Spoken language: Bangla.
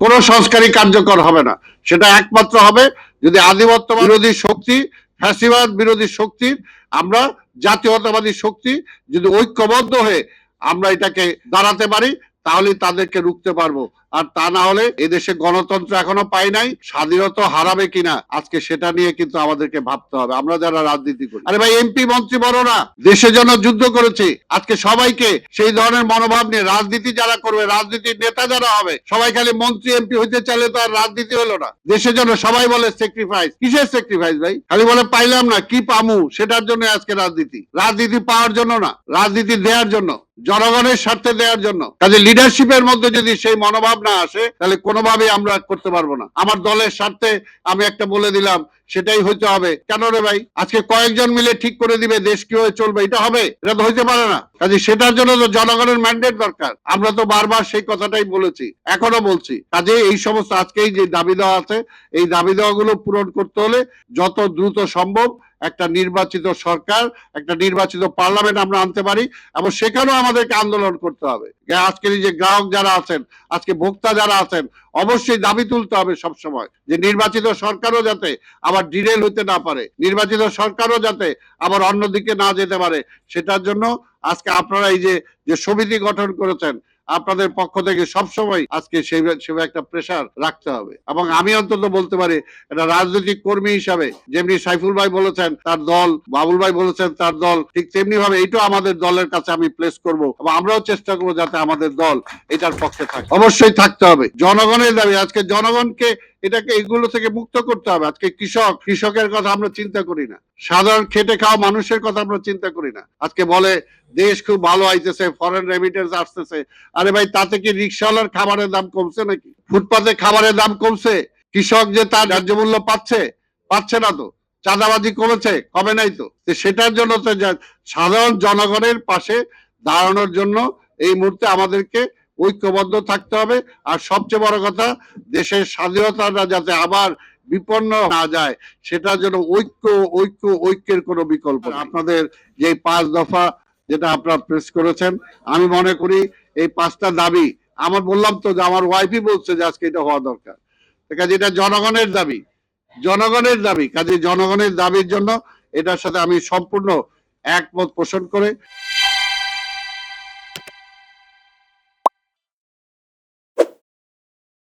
কোনো সংস্কারই কার্যকর হবে না। সেটা একমাত্র হবে যদি আধিপত্য বিরোধী শক্তি, ফ্যাসিবাদ বিরোধী শক্তি, আমরা জাতীয়তাবাদী শক্তি যদি ঐক্যবদ্ধ হয়ে আমরা এটাকে দাঁড়াতে পারি তাহলে তাদেরকে রুখতে পারব। আর তা না হলে এদেশে গণতন্ত্র এখনও পাই নাই, স্বাধীনতা হারাবে কিনা, আজকে সেটা নিয়ে কিন্তু আমাদেরকে ভাবতে হবে। আমরা যারা রাজনীতি করি। আরে ভাই, এমপি মন্ত্রী বড় না দেশের জন্য যুদ্ধ করেছে, আজকে সবাইকে সেই ধরনের মনোভাব নিয়ে রাজনীতি যারা করবে, রাজনীতির নেতা যারা হবে, সবাই খালি মন্ত্রী, এমপি হইতে চাইলে তো আর রাজনীতি হলো না। দেশের জন্য সবাই বলে স্যাক্রিফাইস কিসের স্যাক্রিফাইস ভাই? খালি বলে পাইলাম না, কি পামু, সেটার জন্য আজকে রাজনীতি। রাজনীতি পাওয়ার জন্য না, রাজনীতি দেওয়ার জন্য। জনগণের স্বার্থে দেওয়ার জন্য। কাজে লিডারশিপের মধ্যে যদি সেই মনোভাব না আসে, তাহলে কোনোভাবেই আমরা করতে পারব না। আমার দলের স্বার্থে আমি একটা বলে দিলাম সেটাই হইতে হবে। কেন রে ভাই? আজকে কয়েকজন মিলে ঠিক করে দিবে দেশ কীভাবে চলবে, এটা হবে? এটা তো হইতে পারে না। কাজে সেটার জন্য তো জনগণের ম্যান্ডেট দরকার। আমরা তো বারবার সেই কথাটাই বলেছি, এখনও বলছি। কাজে এই সমস্ত আজকেই যে দাবি দেওয়া আছে, এই দাবি দেওয়াগুলো পূরণ করতে হলে যত দ্রুত সম্ভব একটা নির্বাচিত সরকার, একটা নির্বাচিত পার্লামেন্ট আমরা আনতে পারি এবং সেখানেও আমাদেরকে আন্দোলন করতে হবে। আজকের যে গ্রাহক যারা আছেন, আজকে ভোক্তা যারা আছেন অবশ্যই দাবি তুলতে হবে সব সময় যে নির্বাচিত সরকারও যাতে আবার ডিরেল হতে না পারে, নির্বাচিত সরকারও যাতে আবার অন্যদিকে না যেতে পারে, সেটার জন্য আজকে আপনারা এই যে যে সমিতি গঠন করেছেন আপনাদের পক্ষ থেকে সব সময় আজকে সেই সেভাবে একটা প্রেশার রাখতে হবে। এবং আমি অন্তত বলতে পারি, একটা রাজনৈতিক কর্মী হিসাবে যেমনি সাইফুল ভাই বলেছেন, তার দল, বাবুল ভাই বলেছেন, তার দল, ঠিক তেমনি ভাবে এটাও আমাদের দলের কাছে আমি প্লেস করব এবং আমরাও চেষ্টা করব যাতে আমাদের দল এটার পক্ষে থাকে। অবশ্যই থাকতে হবে। জনগণের দাবি, আজকে জনগণকে এটাকে এগুলো থেকে মুক্ত করতে হবে। আজকে কৃষক, কৃষকের কথা আমরা চিন্তা করি না। সাধারণ খেটে খাওয়া মানুষের কথা আমরা চিন্তা করি না। আজকে বলে, দেশ খুব ভালো আইতেছে ফরেন রেমিটেন্স আসতেছে। আরে ভাই, তাতে কি রিক্সাওয়ালার খাবারের দাম কমছে নাকি? ফুটপাতে খাবারের দাম কমছে? কৃষক যে তার ন্যায্য মূল্য পাচ্ছে পাচ্ছে না তো। চাঁদাবাজি কমেছে, কমে নাই তো। তো সেটার জন্য তো সাধারণ জনগণের পাশে দাঁড়ানোর জন্য এই মুহূর্তে আমাদেরকে ঐক্যবদ্ধ থাকতে হবে। আর সবচেয়ে বড় কথা, দেশের স্বাধীনতাটা যাতে আবার বিপন্ন না যায়, সেটার জন্য ঐক্য ঐক্য, ঐক্যের কোনো বিকল্প আপনাদের যে পাঁচ দফা যেটা আপনারা প্রেস করেছেন, আমি মনে করি এই পাঁচটা দাবি, আমার বললাম তো যে আমার ওয়াইফই বলছে যে আজকে এটা হওয়া দরকার। কাজে এটা জনগণের দাবি জনগণের দাবি, কাজে জনগণের দাবির জন্য এটার সাথে আমি সম্পূর্ণ একমত পোষণ করে